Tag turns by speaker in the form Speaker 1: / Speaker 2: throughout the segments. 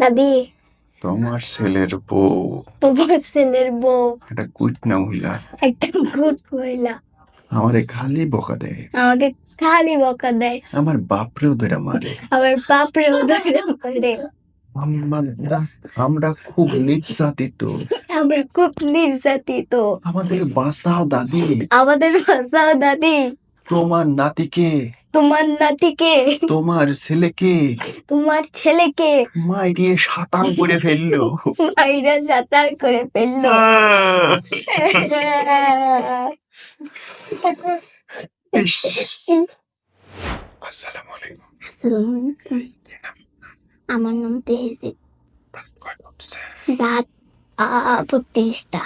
Speaker 1: দাদি।
Speaker 2: তোমার ছেলের বউ।
Speaker 1: তোমার ছেলের বউ।
Speaker 2: একটা কুইট না মহিলা?
Speaker 1: একটা গুড মহিলা।
Speaker 2: আমারে খালি বকা দেয়।
Speaker 1: আমাকে খালি বকা দেয়।
Speaker 2: আমার বাপরেও ধরে মারে।
Speaker 1: আমার বাপরে উদাহরণ করে
Speaker 2: আমরা আমরা খুব নির্যাতিত।
Speaker 1: আমরা খুব নির্যাতিত।
Speaker 2: আমাদের বাসাও দাদি।
Speaker 1: আমাদের বাসাও দাদি।
Speaker 2: তোমার নাতিকে
Speaker 1: তোমার নাতিকে
Speaker 2: তোমার ছেলেকে।
Speaker 1: তোমার ছেলেকে।
Speaker 2: মাইরিয়ে সাতান করে ফেলল।
Speaker 1: মাইরা সাঁতার করে ফেলল।
Speaker 2: আসসালামু আলাইকুম।
Speaker 1: আমার নাম তেহেজি।
Speaker 2: রাত
Speaker 1: বত্রিশটা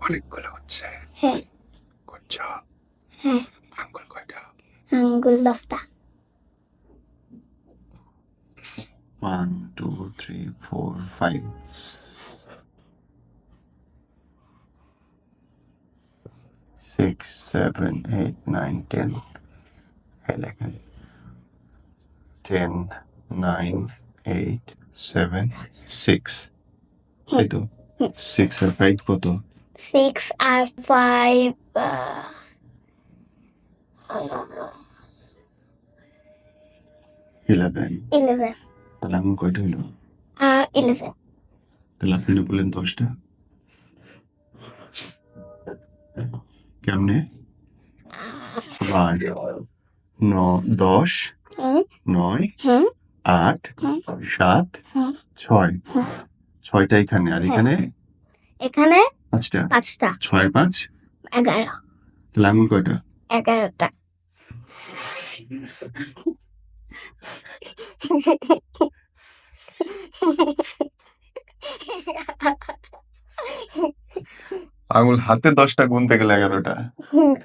Speaker 2: অনেকগুলো হচ্ছে।
Speaker 1: হ্যাঁ।
Speaker 2: করছ?
Speaker 1: হ্যাঁ।
Speaker 2: কয়টা
Speaker 1: আঙ্গুল দশটা
Speaker 2: one two three four five six seven eight nine ten eleven ten nine eight seven six তাই তো সিক্স আর ফাইভ কত
Speaker 1: সিক্স আর ফাইভ
Speaker 2: eleven
Speaker 1: eleven
Speaker 2: তাহলে আঙুল কয়টা হইল?
Speaker 1: ইলেভেন
Speaker 2: তাহলে আপনি বললেন দশটা। কেমনে? ন দশ নয় আট সাত ছয়। ছয়টা এখানে আর এখানে?
Speaker 1: এখানে
Speaker 2: পাঁচটা।
Speaker 1: পাঁচটা।
Speaker 2: ছয় পাঁচ?
Speaker 1: এগারো।
Speaker 2: তাহলে আঙুল কয়টা?
Speaker 1: এগারোটা।
Speaker 2: আঙুল হাতে দশটা গুনতে গেলে এগারোটা।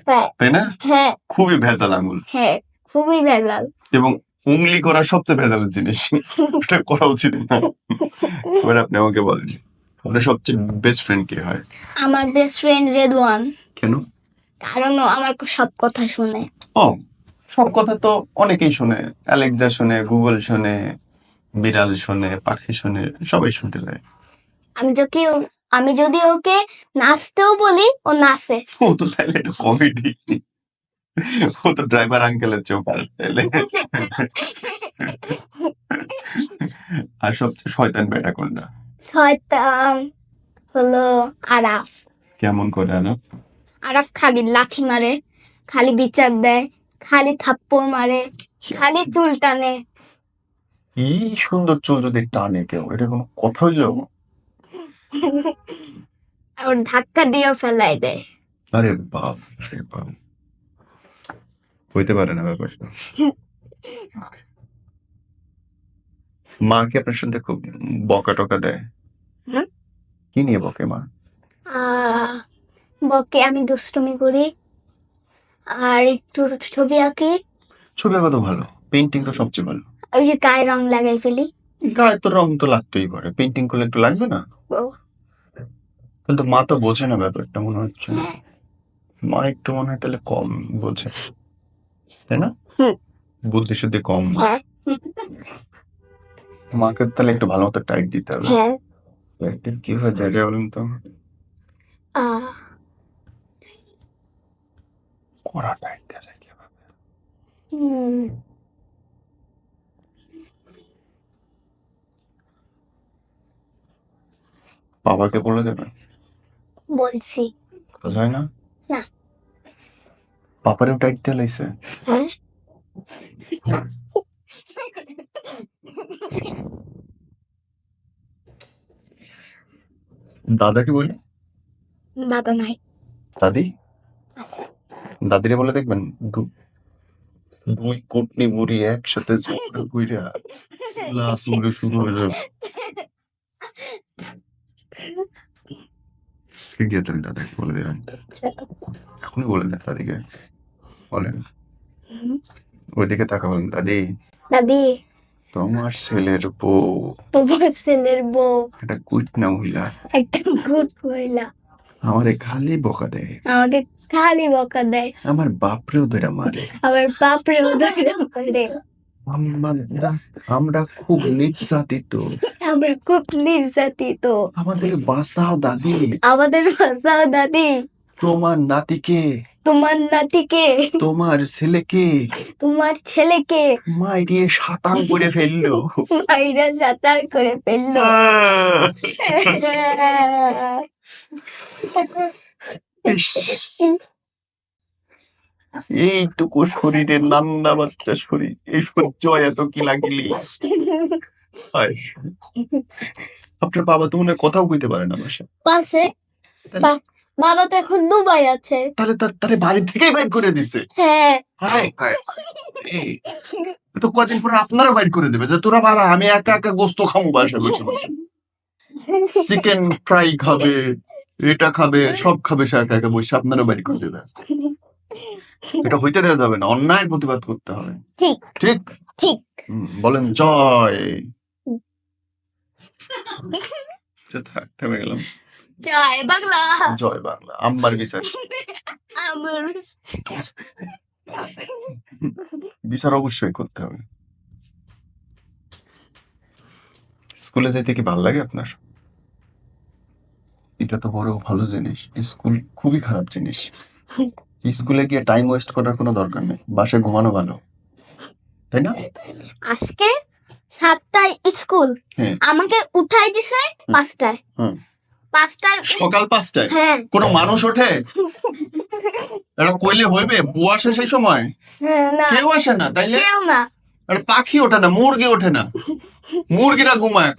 Speaker 1: হ্যাঁ।
Speaker 2: তাই না?
Speaker 1: হ্যাঁ।
Speaker 2: খুবই ভেজাল আঙুল।
Speaker 1: হ্যাঁ খুবই ভেজাল।
Speaker 2: এবং উংলি করা সবচেয়ে ভেজালের জিনিস। এটা করা উচিত না। এবার আপনি আমাকে বলেন আপনার সবচেয়ে বেস্ট ফ্রেন্ড কে হয়?
Speaker 1: আমার বেস্ট ফ্রেন্ড রেদওয়ান।
Speaker 2: কেন?
Speaker 1: কারণ আমার সব কথা শুনে।
Speaker 2: ও সব কথা তো অনেকেই শোনে। অ্যালেক্সা শোনে গুগল শোনে বিড়াল শোনে পাখি শোনে সবাই শুনতে পায়।
Speaker 1: আমি যদি আমি যদি ওকে নাচতেও বলি ও নাচে।
Speaker 2: ও তো তাহলে এটা কমেডি ও তো ড্রাইভার আঙ্কেলের চেয়েও পারে তাহলে আর সবচেয়ে শয়তান বেটা কোনটা?
Speaker 1: শয়তান হলো আরাফ।
Speaker 2: কেমন করে আর
Speaker 1: আরাফ খালি লাথি মারে খালি বিচার দেয় খালি থাপ্পড় মারে খালি চুল টানে।
Speaker 2: কি সুন্দর চুল যদি টানে কেউ এটা কোনো কথা হইল
Speaker 1: আর ধাক্কা দিয়েও ফেলাই দেয়।
Speaker 2: আরে বাপ আরে বাপ। হইতে পারে না ব্যাপারটা। মা কি আপনার সঙ্গে খুব বকা টকা দেয়? কি নিয়ে বকে মা?
Speaker 1: আহ, বকে আমি দুষ্টুমি করি। আর একটু ছবি আঁকি।
Speaker 2: ছবি আঁকা তো ভালো পেন্টিং তো সবচেয়ে ভালো।
Speaker 1: ওই যে গায়ে রং লাগাই ফেলি।
Speaker 2: গায়ে তো রং তো লাগতেই পারে পেন্টিং করলে একটু লাগবে না? কিন্তু মা তো বোঝে না ব্যাপারটা মনে হচ্ছে।
Speaker 1: হ্যাঁ।
Speaker 2: মা একটু মনে হয় তাহলে কম বোঝে তাই না। বুদ্ধি শুদ্ধি কম।
Speaker 1: হ্যাঁ।
Speaker 2: মাকে তাহলে একটু ভালো মতো টাইট দিতে হবে।
Speaker 1: হ্যাঁ।
Speaker 2: কি হয়? জায়গায় বলেন তো।
Speaker 1: আহ,
Speaker 2: যায় কীভাবে বাবাকে বলে দেবেন
Speaker 1: বলছি
Speaker 2: কাজ হয় না
Speaker 1: না।
Speaker 2: পাপারেও টাইট দিয়ে লাইছে
Speaker 1: হ্যাঁ
Speaker 2: দাদাকে বলি
Speaker 1: দাদা নাই
Speaker 2: দাদি
Speaker 1: আছে
Speaker 2: দাদিরে বলে দেখবেন দুই কুটনি বুড়ি একসাথে কইরা উড়ে শুরু হয়ে যাবে আজকে গিয়ে তাহলে দাদাকে বলে দেবেন এখনই বলে দেন দাদিকে। বলেন। ওইদিকে তাকা বলেন দাদি।
Speaker 1: দাদি।
Speaker 2: তোমার ছেলের বউ।
Speaker 1: তোমার ছেলের বউ।
Speaker 2: একটা কুইট না মহিলা।
Speaker 1: একটা গুড মহিলা।
Speaker 2: আমারে খালি বকা দেয়।
Speaker 1: আমাকে খালি বকা দেয়।
Speaker 2: আমার বাপরেও ধরে মারে।
Speaker 1: আমার বাপরেও ধরে মারে।
Speaker 2: আমরা আমরা খুব নির্যাতিত।
Speaker 1: আমরা খুব নির্যাতিত।
Speaker 2: আমাদের বাসাও দাদি।
Speaker 1: আমাদের বাসাও দাদি।
Speaker 2: তোমার নাতিকে।
Speaker 1: তোমার নাতিকে।
Speaker 2: তোমার ছেলেকে।
Speaker 1: তোমার ছেলেকে।
Speaker 2: মাইরিয়ে সাতাং করে ফেলল।
Speaker 1: মাইরা সাঁতার করে ফেলল।
Speaker 2: এইটুকু শরীরে নান্না বাচ্চা শরীর। এই সহ্য এত কি লাগিলি? আপনার বাবা তো মনে কথাও কইতে পারে না বাসা
Speaker 1: পাশে। বাবা তো এখন দুবাই আছে।
Speaker 2: তাহলে তার তারে বাড়ি থেকেই বাইর করে দিছে?
Speaker 1: হ্যাঁ।
Speaker 2: হায় হায়। এই, তো কদিন পরে আপনারও বাইর করে দেবে যে তোরা বাবা আমি একা একা গোস্ত খামু বাসা বসে বসে। চিকেন ফ্রাই খাবে এটা খাবে সব খাবে সে একা একা বসে আপনারও বাইর করে দেবে। এটা হইতে দেওয়া যাবে না অন্যায়ের প্রতিবাদ করতে হবে।
Speaker 1: ঠিক।
Speaker 2: ঠিক?
Speaker 1: ঠিক।
Speaker 2: হুম, বলেন জয়। আচ্ছা, থাক থেমে গেলাম।
Speaker 1: জয় বাংলা
Speaker 2: জয় বাংলা আম্বার বিচার
Speaker 1: আমার
Speaker 2: বিচার অবশ্যই করতে হবে স্কুলে যাইতে কি ভালো লাগে আপনার এটা তো বড় ভালো জিনিস স্কুল খুবই খারাপ জিনিস স্কুলে গিয়ে টাইম ওয়েস্ট করার কোনো দরকার নেই বাসায় ঘুমানো ভালো তাই না
Speaker 1: আজকে সাতটায় স্কুল। আমাকে উঠাই দিছে পাঁচটায়
Speaker 2: হুম।
Speaker 1: পাঁচটায়
Speaker 2: সকাল পাঁচটায়?
Speaker 1: হ্যাঁ।
Speaker 2: কোনো মানুষ ওঠে? এটা কইলে হইবে বুয়া আসে সেই সময়?
Speaker 1: হ্যাঁ, না।
Speaker 2: কেউ আসে না তাইলে?
Speaker 1: কেউ না।
Speaker 2: আরে পাখি ওঠে না মুরগি ওঠে না। মুরগিরা ঘুমায়।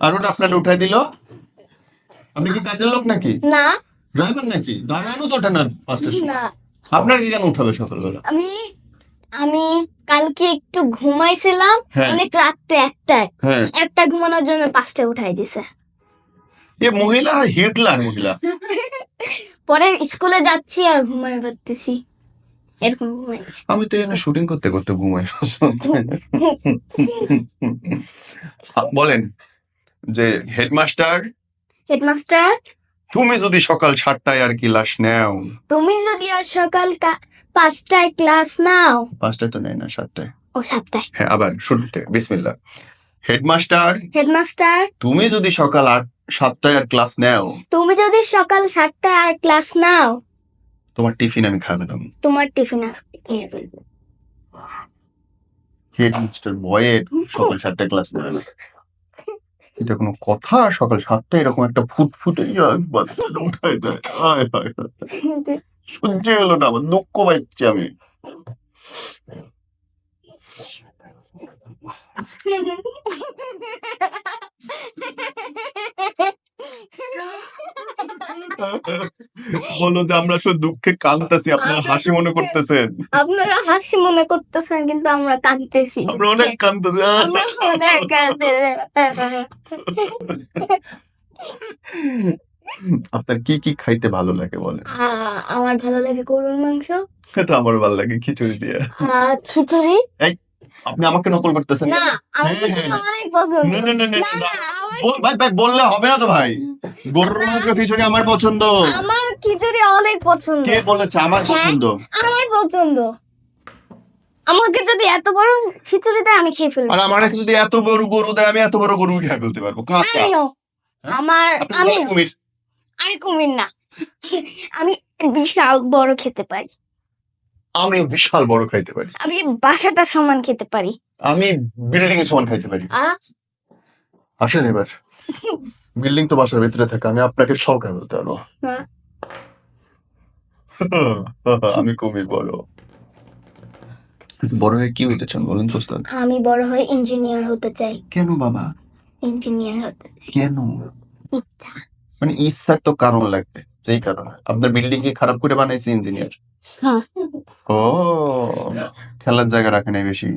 Speaker 2: আর ওটা আপনার উঠাই দিল? আপনি কি কাজের লোক নাকি?
Speaker 1: না।
Speaker 2: ড্রাইভার নাকি? দাঁড়ানো তো ওঠে না পাঁচটার সময়। আপনার কি কেন উঠাবে সকালবেলা?
Speaker 1: আমি আমি কালকে একটু ঘুমাইছিলাম
Speaker 2: হ্যাঁ।
Speaker 1: অনেক রাত্রে একটায়।
Speaker 2: হ্যাঁ।
Speaker 1: একটা ঘুমানোর জন্য পাঁচটায় উঠাই দিছে।
Speaker 2: এ মহিলা আর হিটলার মহিলা।
Speaker 1: পরে স্কুলে যাচ্ছি আর ঘুমাই পারতেছি। এরকম ঘুমাই
Speaker 2: আমি তো এখানে শুটিং করতে করতে ঘুমাই। বলেন যে হেডমাস্টার
Speaker 1: হেডমাস্টার
Speaker 2: তুমি যদি সকাল সাতটায় আর ক্লাস নাও।
Speaker 1: তুমি যদি আর সকাল কা- পাঁচটায় ক্লাস নাও।
Speaker 2: পাঁচটায় তো নেয় না সাতটায়।
Speaker 1: ও সাতটায়।
Speaker 2: হ্যাঁ আবার শুরু থেকে বিসমিল্লাহ। Headmaster
Speaker 1: headmaster.
Speaker 2: তুমি যদি সকাল আট সাতটায় আর ক্লাস নাও।
Speaker 1: তুমি যদি সকাল সাতটায় আর ক্লাস নাও।
Speaker 2: তোমার টিফিন আমি খাওয়ালাম
Speaker 1: তোমার টিফিন আজকে খেয়ে ফেলব।
Speaker 2: হেডমাস্টার বয়ের সকাল সাতটায় ক্লাস নেবে না এটা কোনো কথা? সকাল সাতটায় এরকম একটা ফুটফুটে বাচ্চাটা উঠায় দেয়। হায় হায় হায়। সহ্য হলো না আমার দুঃখ পাচ্ছি আমি। বলো যে আমরা শুধু দুঃখে কাঁদতেছি আপনারা হাসি মনে করতেছেন।
Speaker 1: আপনারা হাসি মনে করতেছেন কিন্তু আমরা কাঁদতেছি।
Speaker 2: আমরা অনেক কাঁদতেছি
Speaker 1: আমরা অনেক কাঁদতেছি।
Speaker 2: আপনার কি কি খাইতে ভালো লাগে বলেন?
Speaker 1: আমার ভালো লাগে গরুর মাংস।
Speaker 2: তো আমার ভালো লাগে খিচুড়ি দিয়ে।
Speaker 1: খিচুড়ি।
Speaker 2: আপনি আমাকে নকল করতেছেন
Speaker 1: না আমার
Speaker 2: হ্যাঁ, হ্যাঁ।
Speaker 1: অনেক পছন্দ।
Speaker 2: না, না, না, ভাই ভাই বললে হবে না তো ভাই। গরুর মাংস খিচুড়ি আমার পছন্দ।
Speaker 1: আমার খিচুড়ি অনেক পছন্দ।
Speaker 2: কে বলেছে? আমার
Speaker 1: হ্যাঁ।
Speaker 2: পছন্দ।
Speaker 1: আমার পছন্দ। আমাকে যদি এত বড় খিচুড়ি দেয় আমি খেয়ে ফেলব।
Speaker 2: আর যদি এত বড় গরু দেয় আমি এত বড় গরু খেয়ে ফেলতে পারব। কাঁচা।
Speaker 1: আমার আমি
Speaker 2: কুমির।
Speaker 1: আমি কুমির না। আমি বিশাল বড় খেতে পারি।
Speaker 2: আমি বিশাল বড় খাইতে পারি।
Speaker 1: আমি বাসাটা সমান খেতে পারি।
Speaker 2: আমি বিল্ডিং এর সমান খাইতে পারি।
Speaker 1: আ?
Speaker 2: আসেন এবার। বিল্ডিং তো বাসার ভিতরে থাকে আমি আপনাকে সব খাই বলতে পারব।
Speaker 1: হ্যাঁ।
Speaker 2: আমি কুমির বড়। বড় হয়ে কি হইতে চান বলেন তো ওস্তাদ?
Speaker 1: আমি বড় হয়ে ইঞ্জিনিয়ার হতে চাই।
Speaker 2: কেন বাবা?
Speaker 1: ইঞ্জিনিয়ার হতে চাই।
Speaker 2: কেন?
Speaker 1: ইচ্ছা।
Speaker 2: মানে ইচ্ছার তো কারণ লাগবে যেই কারণে। আপনার বিল্ডিং কে খারাপ করে বানাইছে ইঞ্জিনিয়ার। ও খেলার জায়গা রাখে নাই বেশি।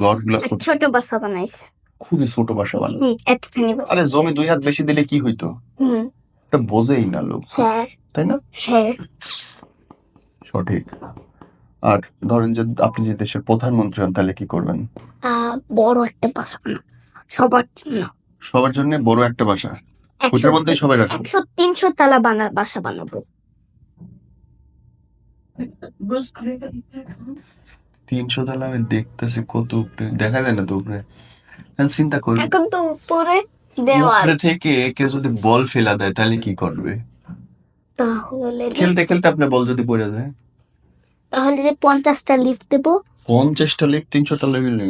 Speaker 2: গুলা
Speaker 1: ছোট বাসা বানাইছে।
Speaker 2: খুবই ছোট বাসা বানাইছে।
Speaker 1: এতখানি বাসা।
Speaker 2: আরে জমি দুই হাত বেশি দিলে কি হইতো?
Speaker 1: হুম।
Speaker 2: এটা বোঝেই না লোক।
Speaker 1: হ্যাঁ।
Speaker 2: তাই না?
Speaker 1: হ্যাঁ।
Speaker 2: সঠিক। আর ধরেন যে আপনি যে দেশের প্রধানমন্ত্রী হন তাহলে কি করবেন?
Speaker 1: বড় একটা বাসা সবার জন্য।
Speaker 2: সবার জন্য বড় একটা বাসা। ওটার মধ্যেই সবাই রাখবেন
Speaker 1: একশো তিনশো তালা বানা বাসা বানাবো।
Speaker 2: তিনশো তলা আমি দেখতেছি কত উপরে। দেখা যায় না তো উপরে। চিন্তা করি
Speaker 1: এখন তো উপরে
Speaker 2: উপরে থেকে কেউ যদি বল ফেলা দেয় তাহলে কি করবে?
Speaker 1: তাহলে
Speaker 2: খেলতে খেলতে আপনার বল যদি পড়ে যায়।
Speaker 1: তাহলে যে পঞ্চাশটা লিফট দেবো।
Speaker 2: পঞ্চাশটা লিফট তিনশোটা বিল্ডিং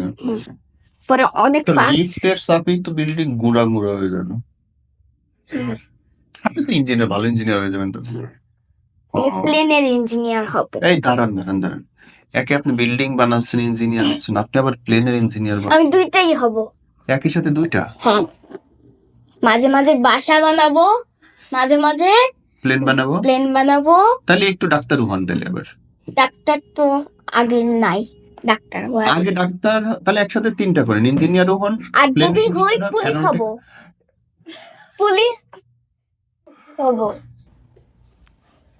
Speaker 1: পরে অনেক
Speaker 2: লিফটের চাপেই তো বিল্ডিং গুঁড়া গুঁড়া হয়ে যাবে আপনি তো ইঞ্জিনিয়ার ভালো ইঞ্জিনিয়ার হয়ে যাবেন তো।
Speaker 1: প্লেনের ইঞ্জিনিয়ার হবে।
Speaker 2: এই দাঁড়ান দাঁড়ান দাঁড়ান। একে আপনি বিল্ডিং বানাচ্ছেন ইঞ্জিনিয়ার হচ্ছেন। আপনি আবার প্লেনের ইঞ্জিনিয়ার
Speaker 1: আমি দুইটাই হব।
Speaker 2: একই সাথে দুইটা?
Speaker 1: হ্যাঁ। মাঝে মাঝে বাসা বানাবো মাঝে মাঝে
Speaker 2: প্লেন বানাবো?
Speaker 1: প্লেন বানাবো।
Speaker 2: তাহলে একটু ডাক্তার হন তাহলে আবার।
Speaker 1: ডাক্তার তো আগে নাই ডাক্তার
Speaker 2: আগে ডাক্তার তাহলে একসাথে তিনটা করেন। ইঞ্জিনিয়ারও হন
Speaker 1: আর যদি হই পুলিশ হব। পুলিশ হব।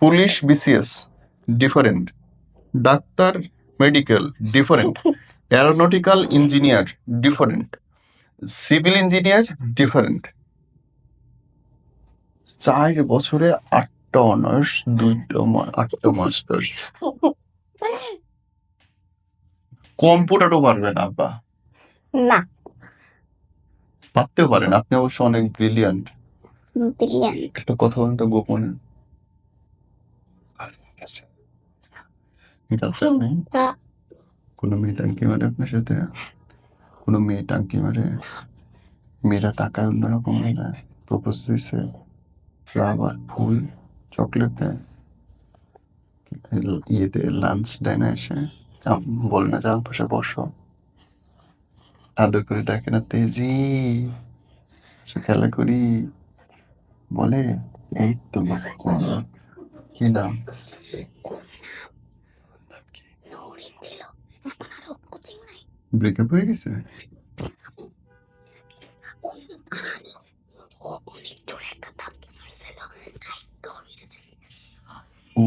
Speaker 2: Police BCS different doctor medical different aeronautical engineer different civil engineer different চার বছরে আটটা অনার্স দুইটা আটটা মাস্টার্স কম্পিউটারও পারবেন আব্বা।
Speaker 1: না।
Speaker 2: পারতেও পারেন আপনি অবশ্য অনেক ব্রিলিয়ান্ট
Speaker 1: বিলিয়ন
Speaker 2: একটা কথা বলেন তো গোপনে গার্লফ্রেন্ড নেই কোনো মেয়ে টাঙ্কি মারে আপনার সাথে? কোনো মেয়ে টাঙ্কি মারে? মেয়েরা টাকায় অন্যরকম দেয় প্রপোজ দিছে। ফ্লাওয়ার ফুল চকলেট দেয়। ইয়েতে লাঞ্চ দেয় না এসে। বলে না যার পাশে বসো। আদর করে ডাকে না তেজি। কিছু খেলা করি। বলে এই তো কি নাম
Speaker 1: নৌরিন ছিল এখন আর ও কোচিং নাই
Speaker 2: ব্রেকআপ হয়ে গেছে
Speaker 1: ও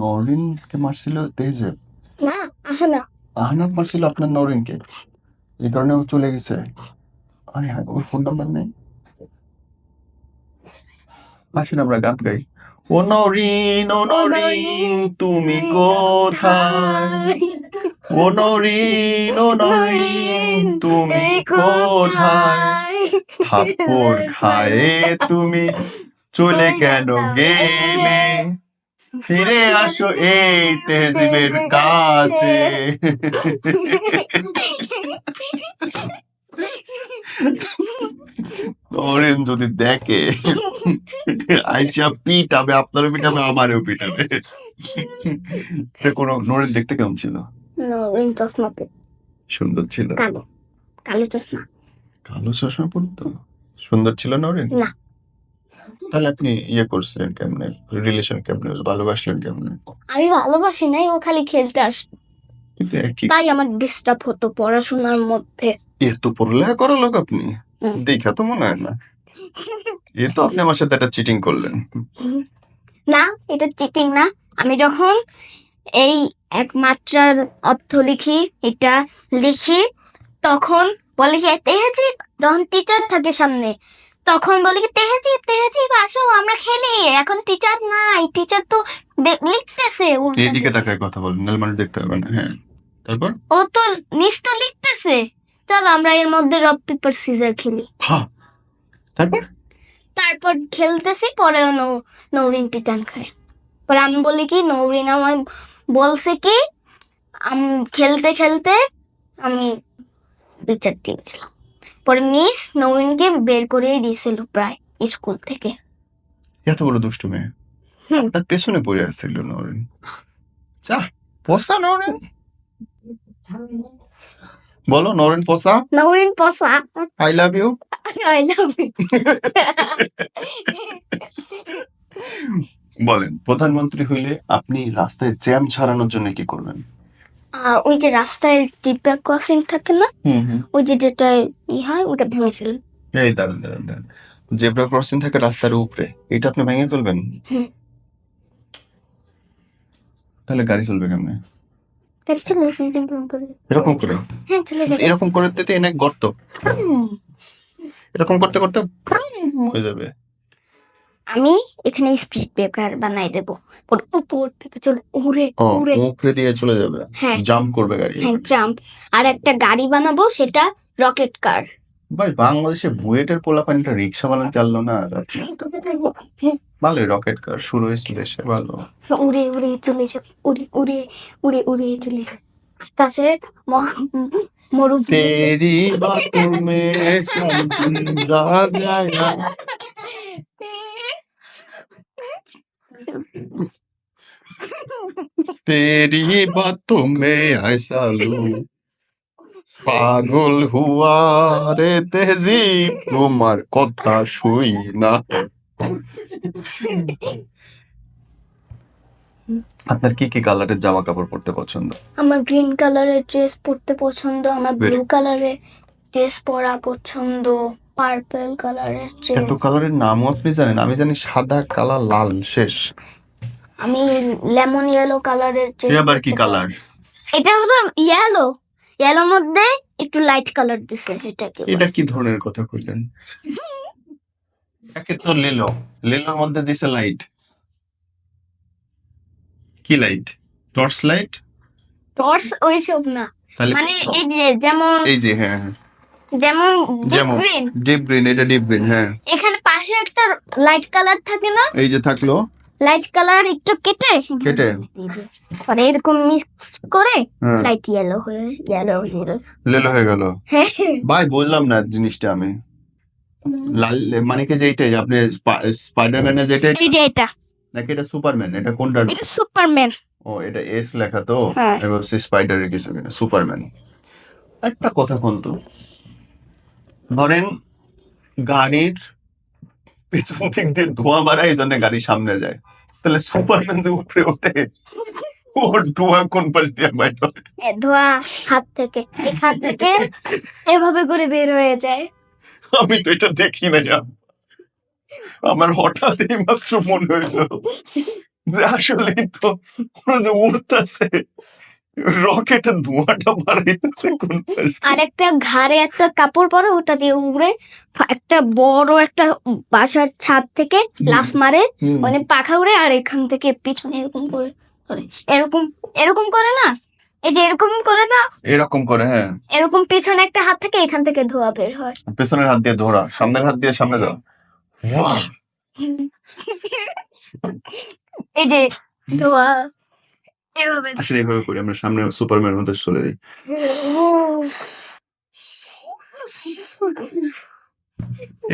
Speaker 2: নরিনকে মারছিল তেজে
Speaker 1: না আহা না
Speaker 2: আহনাব মারছিল আপনার নরিনকে এই কারণে ও চলে গেছে আয় হায় ওর ফোন নাম্বার নেই আসেন আমরা গান গাই ও নরিন ও নরিন তুমি কোথায় নরিন ও নরিন তুমি কোথায়? থাপ্পড় খায়ে তুমি চলে কেন গেলে? ফিরে আসো এই তেহজিবের কাছে। নরেন যদি দেখে আইসা পিটাবে আপনারও পিটাবে আমারও পিটাবে। কোনো নরেন দেখতে কেমন ছিল?
Speaker 1: নৌরিন চশমা পরে।
Speaker 2: সুন্দর ছিল?
Speaker 1: কালো কালো চশমা।
Speaker 2: কালো চশমা পরতো? সুন্দর ছিল নরেন
Speaker 1: না।
Speaker 2: তাহলে আপনি ইয়ে করছিলেন কেমনে? রিলেশন কেমনে? ভালোবাসলেন কেমনে?
Speaker 1: আমি ভালোবাসি নাই ও খালি খেলতে আসতো।
Speaker 2: কিন্তু একই
Speaker 1: তাই আমার ডিস্টার্ব হতো পড়াশোনার মধ্যে।
Speaker 2: এত পড়ালেখা করা লোক আপনি। দেখা তো মনে হয় না। এ তো আপনি আমার সাথে একটা চিটিং করলেন।
Speaker 1: না এটা চিটিং না। আমি যখন এই এক মাত্রার অর্থ লিখি এটা লিখি তখন বলে কি তেহাজিব যখন টিচার থাকে সামনে। তখন বলে কি তেহাজিব তেহাজিব আসো আমরা খেলি। এখন টিচার নাই টিচার তো লিখতেছে
Speaker 2: এইদিকে তাকায় কথা বলেন নাহলে মানুষ দেখতে হবে না হ্যাঁ। তারপর?
Speaker 1: ও তো নিচ তো লিখতেছে। চলো আমরা এর মধ্যে রক পেপার সিজার খেলি।
Speaker 2: হ্যাঁ তারপর?
Speaker 1: তারপর খেলতেছি পরে নৌ নৌরিন পিটান খায়। পরে আমি বলি কি নৌরিন আমায় বলছে কি আমি খেলতে খেলতে আমি বিচার দিয়েছিলাম। পরে মিস নৌরিনকে বের করেই দিয়েছিল প্রায় স্কুল থেকে।
Speaker 2: এত বড় দুষ্টু মেয়ে। তার পেছনে পড়ে আসছিল নরেন যা পসা নরেন বলো নরেন পসা
Speaker 1: Nourin পসা
Speaker 2: I love you
Speaker 1: I love
Speaker 2: বলেন প্রধানমন্ত্রী হইলে আপনি রাস্তায় জ্যাম ছাড়ানোর জন্য কি করবেন?
Speaker 1: ওই যে রাস্তায় জিব্রা ক্রসিং থাকে না
Speaker 2: হুম হুম।
Speaker 1: ওই যে যেটা ই হয় ওটা ভেঙে ফেলুন।
Speaker 2: এই দাঁড়ান দাঁড়ান দাঁড়ান। জেব্রা ক্রসিং থাকে রাস্তার উপরে এটা আপনি ভেঙে ফেলবেন?
Speaker 1: হুম।
Speaker 2: তাহলে গাড়ি চলবে কেমনে?
Speaker 1: চলে এরকম করে।
Speaker 2: এরকম করে?
Speaker 1: হ্যাঁ চলে যাবে।
Speaker 2: এরকম করে দিতে এনে গর্ত। এরকম করতে করতে হয়ে যাবে।
Speaker 1: আমি এখানে স্পিড ব্রেকার বানাই দেবো। উপর থেকে চলে উড়ে উড়ে
Speaker 2: উপরে দিয়ে চলে যাবে।
Speaker 1: হ্যাঁ।
Speaker 2: জাম্প করবে গাড়ি।
Speaker 1: হ্যাঁ জাম্প আর একটা গাড়ি বানাবো সেটা রকেট কার
Speaker 2: ভাই বাংলাদেশে বুয়েটের পোলা পানিটা রিক্সা বানাতে পারল না? ভালো রকেট কার শুরু হয়েছে দেশে ভালো।
Speaker 1: উড়ে উড়ে চলে যাবে। উড়ে উড়ে উড়ে উড়ে চলে যাবে। আকাশে ম- মরুভূমি
Speaker 2: তেরি বাতों में समझा जाएगा तेरी बातों में ऐसा लू পাগল হুয়া রে তেজি তোমার কথা শুই না আপনার কি কি কালারের জামা কাপড় পরতে পছন্দ?
Speaker 1: আমার গ্রিন কালারের ড্রেস পরতে পছন্দ আমার ব্লু কালারের ড্রেস পরা পছন্দ পার্পল কালারের ড্রেস।
Speaker 2: এত কালারের নামও আপনি জানেন আমি জানি সাদা কালা লাল শেষ।
Speaker 1: আমি লেমন ইয়েলো কালারের ড্রেস
Speaker 2: এ আবার কি কালার?
Speaker 1: এটা হলো ইয়েলো। ইয়েলোর মধ্যে একটু লাইট কালার দিছে এটাকে
Speaker 2: এটা কি ধরনের কথা কইলেন? একে তো লেলো। লেলোর মধ্যে দিছে লাইট। কি লাইট টর্চ লাইট
Speaker 1: টর্চ ওইসব না। মানে এই যে যেমন
Speaker 2: এই যে হ্যাঁ হ্যাঁ।
Speaker 1: যেমন
Speaker 2: যেমন
Speaker 1: গ্রিন
Speaker 2: ডিপ গ্রিন এটা ডিপ গ্রিন হ্যাঁ।
Speaker 1: এখানে পাশে একটা লাইট কালার থাকে না?
Speaker 2: এই যে থাকল।
Speaker 1: লাইট কালার একটু কেটে
Speaker 2: কেটে?
Speaker 1: পরে এরকম মিক্স করে
Speaker 2: হ্যাঁ।
Speaker 1: লাইট ইয়েলো হয়ে ইয়েলো হয়ে গেল।
Speaker 2: লেলো হয়ে গেল।
Speaker 1: হ্যাঁ।
Speaker 2: ভাই বুঝলাম না জিনিসটা আমি। লাল মানে কি যে এইটাই আপনি স্পাইডারম্যানের যেটা
Speaker 1: এটা।
Speaker 2: নাকি এটা সুপারম্যান? এটা কোনটা?
Speaker 1: এটা সুপারম্যান।
Speaker 2: ও এটা এস লেখা তো?
Speaker 1: হ্যাঁ।
Speaker 2: আমি ভাবছি স্পাইডারের কিছু কিনা সুপারম্যান। একটা কথা কোন তো। ধরেন গাড়ির পেছন দিক দিয়ে ধোঁয়া বাড়ায় এই জন্য গাড়ি সামনে যায়। তাহলে সুপারম্যান যে উপরে ওঠে ওর ধোঁয়া কোন পাশ দিয়ে বাইর
Speaker 1: ধোয়া হাত থেকে হাত থেকে এভাবে করে বের হয়ে যায়।
Speaker 2: আমি তো এটা দেখি না আমার হঠাৎ এই মাত্র মনে হইল যে আসলে তো ওরা যে উড়তেছে রকেটের ধোঁয়াটা বাড়াইতেছে কোন
Speaker 1: আর একটা ঘাড়ে একটা কাপড় পরে ওটা দিয়ে উড়ে একটা বড় একটা বাসার ছাদ থেকে লাফ মারে মানে পাখা উড়ে আর এখান থেকে পিছনে এরকম করে এরকম এরকম করে না? এই যে এরকম করে না?
Speaker 2: এরকম করে হ্যাঁ।
Speaker 1: এরকম পিছনে একটা হাত থেকে এখান থেকে ধোয়া বের হয়।
Speaker 2: পেছনের হাত দিয়ে ধোয়া সামনের হাত দিয়ে সামনে বাহ!
Speaker 1: এই যে ধোয়া এভাবে
Speaker 2: আসলে এইভাবে করি আমরা সামনে সুপারম্যান মধ্যে চলে যাই।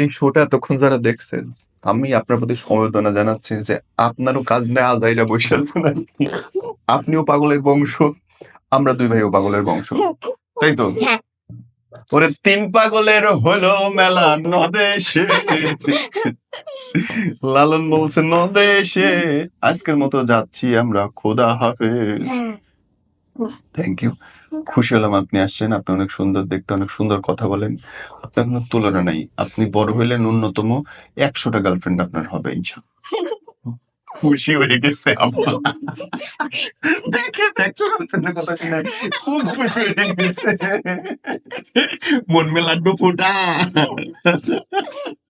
Speaker 2: এই শোটা এতক্ষণ যারা দেখছেন আমি আপনার প্রতি সমবেদনা জানাচ্ছি যে আপনারও কাজ নেই আজাইরা বসে আছেন আপনিও পাগলের বংশ আমরা দুই ভাইও পাগলের বংশ। তাই তো?
Speaker 1: হ্যাঁ।
Speaker 2: ওরে তিন পাগলের হলো মেলা নদেশে। লালন বলছে নদেশে আজকের মতো যাচ্ছি আমরা খোদা হাফেজ।
Speaker 1: হ্যাঁ।
Speaker 2: থ্যাংক ইউ খুশি হলাম আপনি আসছেন আপনি অনেক সুন্দর দেখতে অনেক সুন্দর কথা বলেন। আপনার কোনো তুলনা নাই। আপনি বড় হইলে ন্যূনতম একশোটা গার্লফ্রেন্ড আপনার হবে ইনশাআল্লাহ। খুশি হয়ে গেছে আব্বা দেখেন একশো গার্লফ্রেন্ডের কথা শুনে খুব খুশি হয়ে গেছে মন মে লাড্ডু ফুটা